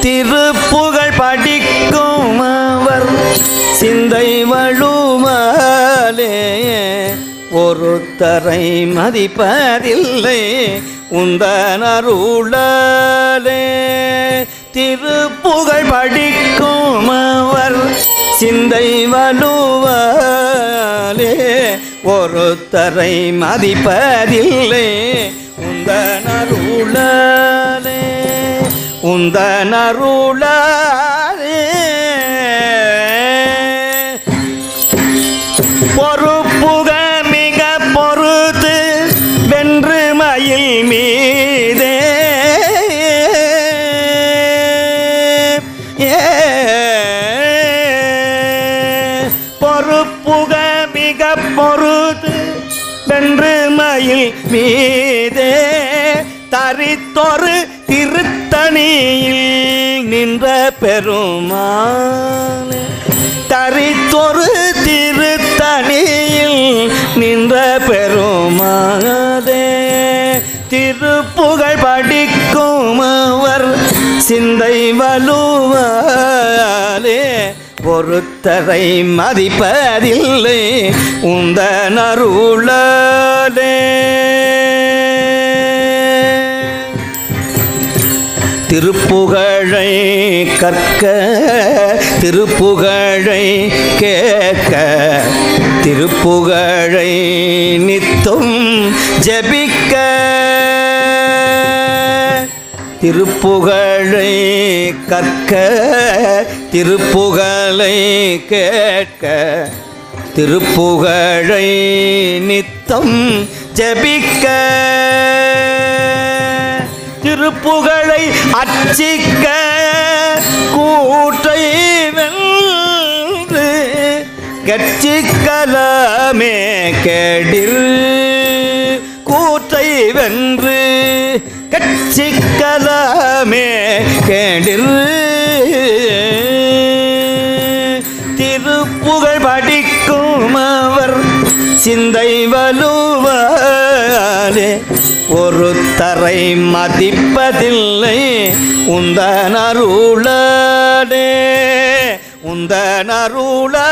திருப்புகழ் படிக்கும் அவர் சிந்தை வழுமாலே. ஒருத்தரை மதிப்பதில்லை உந்தன் அருளாலே. திருப்புகழ் படிக்கும் அவர் சிந்தை வலுவாலே ஒருத்தரை மதிப்பதில்லை உந்தனருளே உந்தனருளே பொறுப்புக மிக பொறுத்து வென்று மயில் மீதே ஏ. பொறுப்புக மிக பொறுத்து வென்று மயில் மீதே தரித்தொரு திருத்தணியில் நின்ற பெருமானே. தரித்தொரு திருத்தணியில் நின்ற பெருமானதே திருப்புகழ் படிக்கும் அவர் சிந்தை வலூர் பொறுத்தரை மதிப்பதில்லை. உந்த நருளே திருப்புகழை கற்க திருப்புகழை கேட்க. திருப்புகழை நித்தும் ஜபிக்க திருப்புகழை கற்க திருப்புகழை கேட்க. திருப்புகழை நித்தம் ஜபிக்க. திருப்புகழை அச்சிக்க கூற்றை வென்று கட்சிக்கலமே கெடில். கூற்றை வென்று கட்சிக்கல திருப்புகழ் படிக்கும் அவர். சிந்தை வலுவாலே ஒரு தரை மதிப்பதில்லை. உந்தனருளே உந்தனருளே